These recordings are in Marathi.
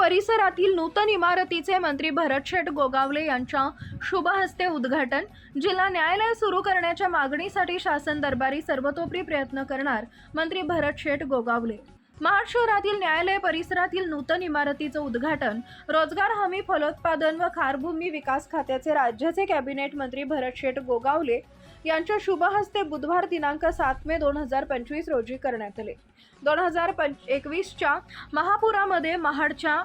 परिसरातील नूतन इमारतीचे मंत्री भरत शेठ गोगावले यांच्या शुभ हस्ते उद्घाटन. जिल्हा न्यायालय सुरू करण्याच्या मागणीसाठी शासन दरबारी सर्वतोपरी प्रयत्न करणार मंत्री भरत शेठ गोगावले. महाशहरातील न्यायालय परिसरातील नूतन इमारतीचं उद्घाटन. रोजगार हमी फलोत्पादन व खारभूमी विकास खात्याचे राज्याचे कॅबिनेट मंत्री भरत शेठ गोगावले यांच्या शुभ हस्ते बुधवार दिनांक सात मे दोन हजार पंचवीस रोजी करण्यात आले. दोन हजार पंच एकवीसच्या महापुरामध्ये महाडच्या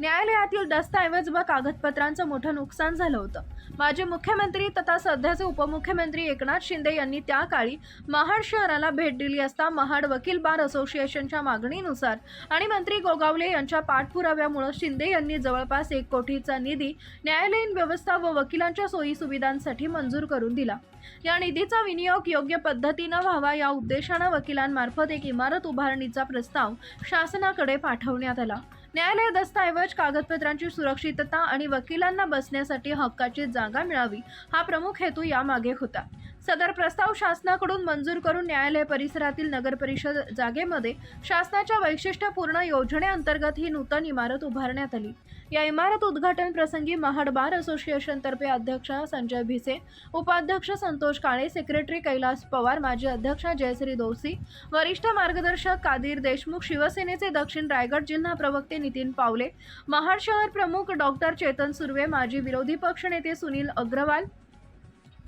न्यायालयातील दस्तऐवज व कागदपत्रांचं मोठं नुकसान झालं होतं. माजी मुख्यमंत्री तथा सध्याचे उपमुख्यमंत्री एकनाथ शिंदे यांनी त्या काळी महाड शहराला भेट दिली असता महाड वकील बार असोसिएशनच्या मागणीनुसार आणि मंत्री गोगावले यांच्या पाठपुराव्यामुळे शिंदे यांनी जवळपास एक कोटीचा निधी न्यायालयीन व्यवस्था व वकिलांच्या सोयी सुविधांसाठी मंजूर करून दिला. या निधीचा विनियोग योग्य पद्धतीनं व्हावा या उद्देशानं वकिलांमार्फत एक इमारत उभारणीचा प्रस्ताव शासनाकडे पाठवण्यात आला. न्यायालय दस्तऐवज कागदपत्रांची सुरक्षितता आणि वकिलांना बसण्यासाठी हक्काची जागा मिळावी हा प्रमुख हेतू यामागे होता. सदर प्रस्ताव शासनाकडून मंजूर करून न्यायालय परिसरातील नगर परिषद जागेमध्ये शासनाच्या वैशिष्ट्यपूर्ण योजनेअंतर्गत ही नूतन इमारत उभारण्यात आली. या इमारत उद्घाटन प्रसंगी महाड बार असोसिएशनतर्फे अध्यक्ष संजय भिसे उपाध्यक्ष संतोष काळे सेक्रेटरी कैलास पवार माजी अध्यक्ष जयश्री दोसी वरिष्ठ मार्गदर्शक कादिर देशमुख शिवसेनेचे दक्षिण रायगड जिल्हा प्रवक्ते नितीन पावले महाड शहर प्रमुख डॉक्टर चेतन सुर्वे माजी विरोधी पक्षनेते सुनील अग्रवाल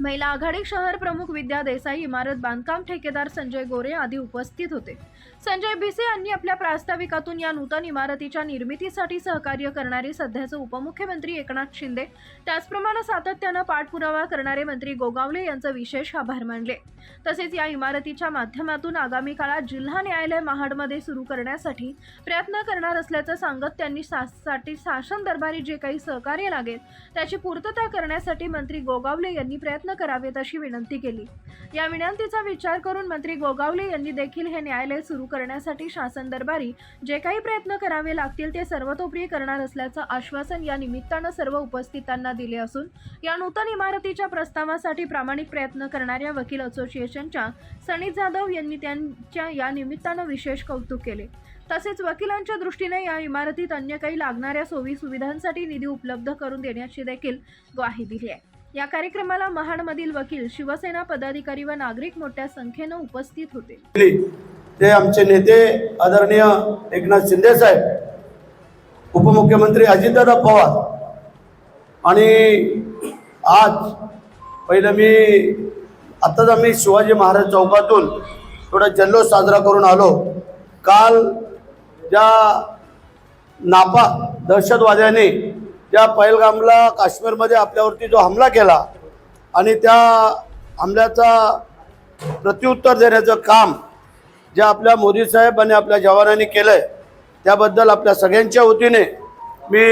महिला आघाडी शहर प्रमुख विद्या देसाई इमारत बांधकाम ठेकेदार संजय गोरे आदी उपस्थित होते. संजय भिसे यांनी आपल्या प्रास्ताविकातून या नूतन इमारतीच्या निर्मितीसाठी सहकार्य करणारे सध्याचे उपमुख्यमंत्री एकनाथ शिंदे त्याचप्रमाणे सातत्यानं पाठपुरावा करणारे मंत्री गोगावले यांचं विशेष आभार मानले. तसेच या इमारतीच्या माध्यमातून आगामी काळात जिल्हा न्यायालय महाडमध्ये सुरू करण्यासाठी प्रयत्न करणार असल्याचं सांगत त्यांनी साठी शासन दरबारी जे काही सहकार्य लागेल त्याची पूर्तता करण्यासाठी मंत्री गोगावले यांनी प्रयत्न करावेत अशी विनंती केली. या विनंतीचा विचार करून मंत्री गोगावले यांनी देखील हे न्यायालय सुरू करण्यासाठी शासन दरबारी जे काही प्रयत्न करावे लागतील ते सर्वतोपरी करणार असल्याचं आश्वासन या निमित्तानं सर्व उपस्थितांना दिले असून या नूतन इमारतीच्या प्रस्तावासाठी प्रामाणिक प्रयत्न करणाऱ्या वकील असोसिएशनच्या सनी जाधव यांनी त्यांच्या या निमित्तानं विशेष कौतुक केले. तसेच वकिलांच्या दृष्टीने या इमारतीत अन्य काही लागणाऱ्या सोयी सुविधांसाठी निधी उपलब्ध करून देण्याची देखील ग्वाही दिली आहे. या कार्यक्रमाला महाडमधील वकील शिवसेना पदाधिकारी व नागरिक मोठ्या संख्येनं उपस्थित होते. ते आमचे नेते आदरणीय एकनाथ शिंदे साहेब उपमुख्यमंत्री अजितदादा पवार आणि आज पहिलं मी आत्ताच आम्ही शिवाजी महाराज चौकातून थोडा जल्लोष साजरा करून आलो. काल ज्या नापा दहशतवाद्याने त्या पहलगामला काश्मीरमध्ये आपल्यावरती जो हमला केला आणि त्या हमल्याचा प्रत्युत्तर देण्याचं काम जे आपल्या मोदी साहेब आणि आपल्या जवानांनी केलं आहे त्याबद्दल आपल्या सगळ्यांच्या वतीने मी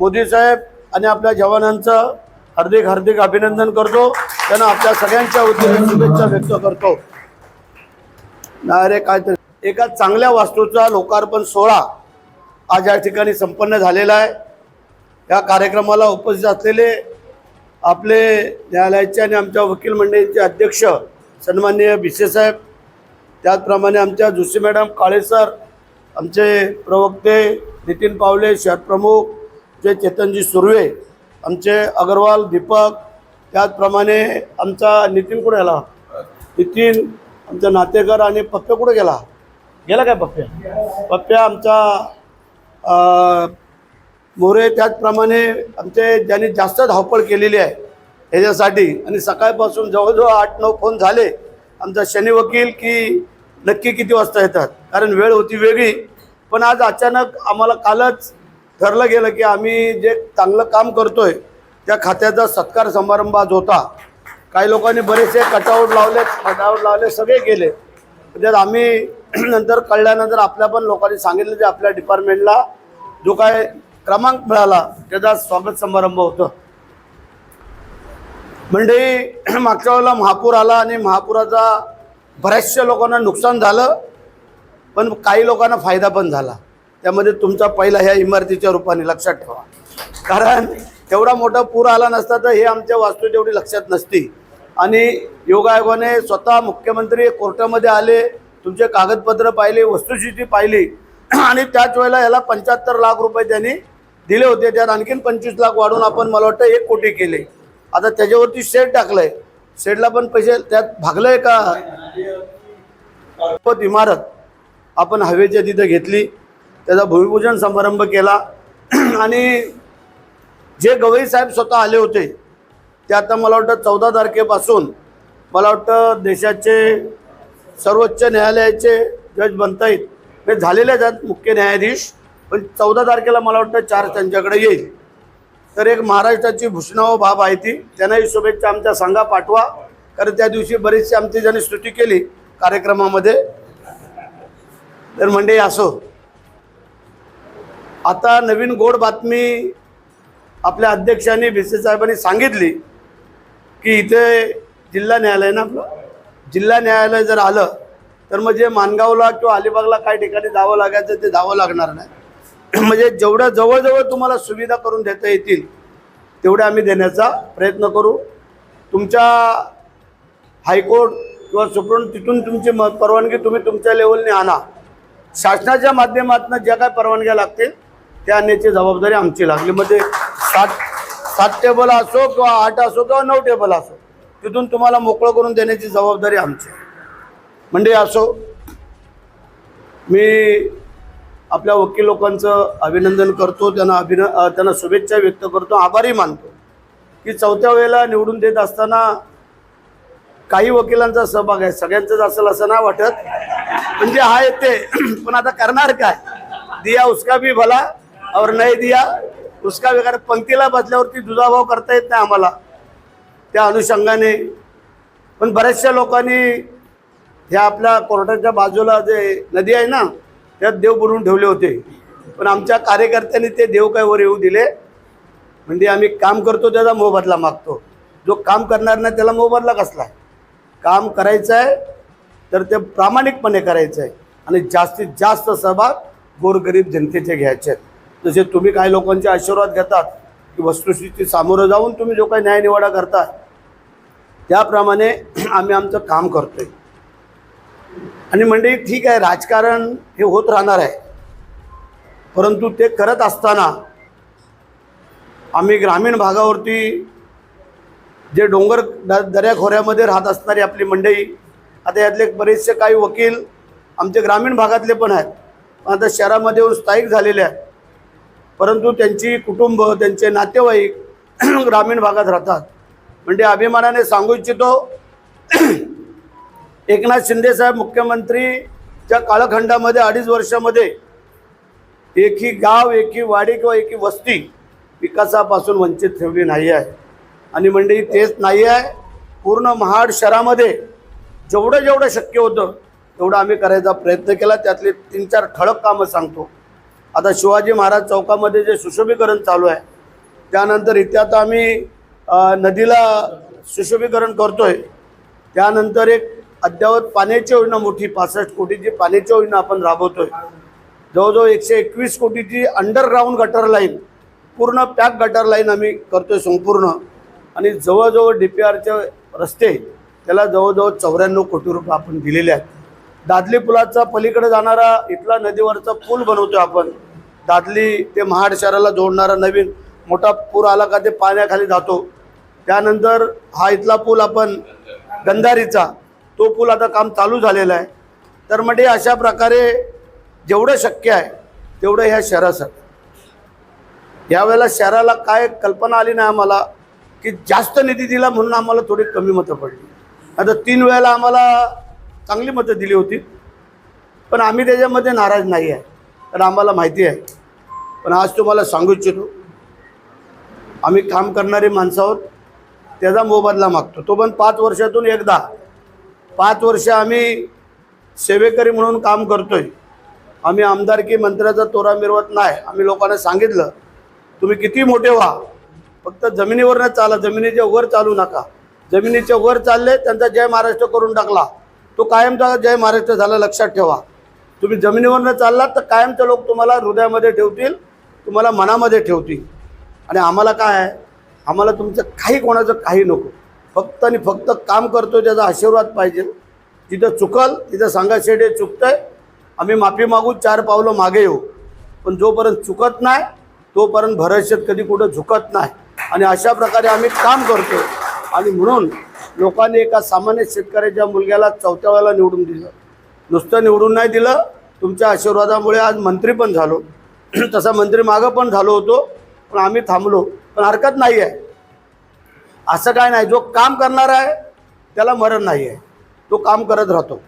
मोदी साहेब आणि आपल्या जवानांचं हार्दिक हार्दिक अभिनंदन करतो. त्यांना आपल्या सगळ्यांच्या वतीने शुभेच्छा व्यक्त करतो. अरे काय तरी एका चांगल्या वास्तूचा लोकार्पण सोहळा आज या ठिकाणी संपन्न झालेला आहे. या कार्यक्रमाला उपस्थित असलेले आपले न्यायालयाचे आणि आमच्या वकील मंडळींचे अध्यक्ष सन्माननीय भिसे साहेब त्याचप्रमाणे आमच्या जोशी मॅडम काळे सर आमचे प्रवक्ते नितीन पावले शहर प्रमुख जे चेतनजी सुर्वे आमचे अग्रवाल दीपक त्याचप्रमाणे आमचा नितीन कुठे गेला? नितीन आमचा नातेकर आणि पप्प्या कुठे गेला? गेला काय पप्प्या पप्प्या आमचा मोरे त्याचप्रमाणे आमचे ज्यांनी जास्त धावपळ केलेली आहे ह्याच्यासाठी. आणि सकाळपासून जवळजवळ आठ नऊ फोन झाले. आमचा शनी वकील की नक्की किती वाजता येतात? कारण वेळ होती वेगळी. पण आज अचानक आम्हाला कालच ठरलं गेलं की आम्ही जे चांगलं काम करतोय त्या खात्याचा सत्कार समारंभ आज होता. काही लोकांनी बरेचसे कटआउट लावले कटआउट लावले सगळे केले. त्यात आम्ही नंतर कळल्यानंतर आपल्या पण लोकांनी सांगितलं की आपल्या डिपार्टमेंटला जो काय क्रमांक मिळाला. त्याचा स्वागत समारंभ होतं. म्हणजे मागच्या वेळेला महापूर आला आणि महापुराचा बऱ्याचशा लोकांना नुकसान झालं पण काही लोकांना फायदा पण झाला. त्यामध्ये तुमचा पहिला ह्या इमारतीच्या रूपाने लक्षात ठेवा. कारण एवढा मोठा पूर आला नसता तर हे आमच्या वास्तू तेवढी लक्षात नसती. आणि योगायोगाने स्वतः मुख्यमंत्री कोर्टामध्ये आले तुमचे कागदपत्र पाहिले वस्तुस्थिती पाहिली आणि त्याच वेळेला याला पंच्याहत्तर लाख रुपये त्यांनी दिले होते. त्यात आणखीन पंचवीस लाख वाढून आपण मला वाटतं एक कोटी केले. आता त्याच्यावरती शेड टाकलंय. शेडला पण पैसे त्यात भागलंय का? पत इमारत आपण हवेच्या तिथं घेतली. त्याचा भूमिपूजन समारंभ केला. आणि जे गवई साहेब स्वतः आले होते ते आता मला वाटतं चौदा तारखेपासून मला वाटतं देशाचे सर्वोच्च न्यायालयाचे जज बनता येईल हे झालेले आहेत मुख्य न्यायाधीश पण चौदा तारखेला मला वाटतं चार त्यांच्याकडे येईल. तर एक महाराष्ट्राची भूषणाव बाब आहे ती. त्यांनाही शुभेच्छा आमच्या सांगा पाठवा. कारण त्या दिवशी बरीचशी आमची ज्यांनी स्तुती केली कार्यक्रमामध्ये तर म्हणजे असो. आता नवीन गोड बातमी आपल्या अध्यक्षांनी बी सी साहेबांनी सांगितली की इथे जिल्हा न्यायालय ना आपलं जिल्हा न्यायालय जर आलं तर म्हणजे मानगावला किंवा अलिबागला काही ठिकाणी जावं लागायचं ते जावं लागणार नाही. म्हणजे जेवढ्या जवळजवळ तुम्हाला सुविधा करून देता येतील तेवढे आम्ही देण्याचा प्रयत्न करू. तुमच्या हायकोर्ट किंवा सुप्रीम तिथून तुमची म परवानगी तुम्ही तुमच्या लेवलने आणा. शासनाच्या माध्यमातून ज्या काय परवानग्या लागतील त्या आणण्याची जबाबदारी आमची लागली. म्हणजे सात सात टेबल असो किंवा आठ असो किंवा नऊ टेबल असो तिथून तुम्हाला मोकळं करून देण्याची जबाबदारी आमची आहे. म्हणजे असो. मी आपल्या वकील लोकांचं अभिनंदन करतो त्यांना अभिन त्यांना शुभेच्छा व्यक्त करतो आभारी मानतो की चौथ्या वेळेला निवडून देत असताना काही वकिलांचा सहभाग आहे सगळ्यांचंच असेल असं नाही वाटत. म्हणजे हा येते. पण आता करणार काय? दिया उसका भी भला और नाही दिया उसका भी कारण पंक्तीला बसल्यावरती दुजाभाव करता येत नाही आम्हाला त्या अनुषंगाने. पण बऱ्याचशा लोकांनी ह्या आपल्या कोर्टाच्या बाजूला जे नदी आहे ना त्यात देव बुडून ठेवले होते. पण आमच्या कार्यकर्त्यांनी ते देव काय वर येऊ दिले? म्हणजे आम्ही काम करतो त्याचा मोबदला मागतो. जो काम करणार नाही त्याला मोबदला कसला? आहे काम करायचं आहे तर ते प्रामाणिकपणे करायचं आहे आणि जास्तीत जास्त सहभाग गोरगरीब जनतेचे घ्यायचे आहेत. जसे तुम्ही काही लोकांचे आशीर्वाद घेतात की वस्तुस्थिती सामोरं जाऊन तुम्ही जो काही न्यायनिवाडा करता त्याप्रमाणे आम्ही आमचं काम करतोय. आणि म्हणजे ठीक आहे राजकारण हे होत राहणार आहे. परंतु ते करत असताना आम्ही ग्रामीण भागावरती जे डोंगर द दऱ्याखोऱ्यामध्ये राहत असणारी आपली मंडळी आता यातले बरेचसे काही वकील आमचे ग्रामीण भागातले पण आहेत. पण आता शहरामध्ये येऊन स्थायिक झालेले आहेत. परंतु त्यांची कुटुंब त्यांचे नातेवाईक ग्रामीण भागात राहतात. म्हणजे अभिमानाने सांगू इच्छितो एकनाथ शिंदेसाहेब मुख्यमंत्रीच्या कालखंडामध्ये अडीच वर्षामध्ये एकही गाव एकही वाडी किंवा एकही वस्ती विकासापासून वंचित ठेवली नाही आहे. आणि मंडळी तेच नाही आहे. पूर्ण महाड शहरामध्ये जेवढं जेवढं शक्य होतं तेवढं आम्ही करायचा प्रयत्न केला. त्यातले तीन चार ठळक कामं सांगतो. आता शिवाजी महाराज चौकामध्ये जे सुशोभीकरण चालू आहे त्यानंतर इथे आता आम्ही नदीला सुशोभीकरण करतो आहे त्यानंतर एक अद्ययावत पाण्याची योजना मोठी पासष्ट कोटीची पाण्याची योजना आपण राबवतोय. जवळजवळ एकशे एकवीस कोटीची अंडरग्राऊंड गटर लाईन पूर्ण पॅक गटर लाईन आम्ही करतोय संपूर्ण. आणि जवळजवळ डी पी आरचे रस्ते त्याला जवळजवळ चौऱ्याण्णव कोटी रुपये आपण दिलेले आहेत. दादली पुलाचा पलीकडे जाणारा इथला नदीवरचा पूल बनवतोय आपण. दादली ते महाड शहराला जोडणारा नवीन मोठा पूर आला का ते पाण्याखाली जातो. त्यानंतर हा इथला पूल आपण गंधारीचा तो पूल आता काम चालू झालेला आहे. तर म्हणजे अशा प्रकारे जेवढं शक्य आहे तेवढं ह्या शहरासाठी. यावेळेला शहराला काय कल्पना आली नाही आम्हाला की जास्त निधी दिला म्हणून आम्हाला थोडी कमी मतं पडली. आता तीन वेळेला आम्हाला चांगली मतं दिली होती. पण आम्ही त्याच्यामध्ये नाराज नाही आहे. कारण आम्हाला माहिती आहे. पण आज तुम्हाला सांगू इच्छितो आम्ही काम करणारी माणसं आहोत. त्याचा मोबदला मागतो. तो पण पाच वर्षातून एकदा पाच वर्ष आम्ही सेवेकरी म्हणून काम करतोय. आम्ही आमदारकी मंत्र्याचा तोरा मिरवत नाही. आम्ही लोकांना सांगितलं तुम्ही किती मोठे व्हा. फक्त जमिनीवरनं चाला. जमिनीच्या वर चालू नका. जमिनीच्या वर चालले त्यांचा जय महाराष्ट्र करून टाकला. तो कायमचा जय महाराष्ट्र झाला लक्षात ठेवा. तुम्ही जमिनीवरनं चाललात तर कायमचे लोक तुम्हाला हृदयामध्ये ठेवतील तुम्हाला मनामध्ये ठेवतील. आणि आम्हाला काय आहे? आम्हाला तुमचं काही कोणाचं काही नको. फक्त आणि फक्त काम करतो त्याचा आशीर्वाद पाहिजे. तिथं चुकल तिथं सांगा शेडे चुकतंय. आम्ही माफी मागू चार पावलं मागे येऊ. पण जोपर्यंत चुकत नाही तोपर्यंत भरशेत कधी कुठं झुकत नाही. आणि अशा प्रकारे आम्ही काम करतो आणि म्हणून लोकांनी एका सामान्य शेतकऱ्याच्या मुलग्याला चौथ्या वेळेला निवडून दिलं. नुसतं निवडून नाही दिलं तुमच्या आशीर्वादामुळे आज मंत्री पण झालो. तसा मंत्री मागं पण झालो होतो. पण आम्ही थांबलो. पण हरकत नाही आहे असं काय नाही जो काम करणार आहे त्याला मरण नाही आहे तो काम करत राहतो.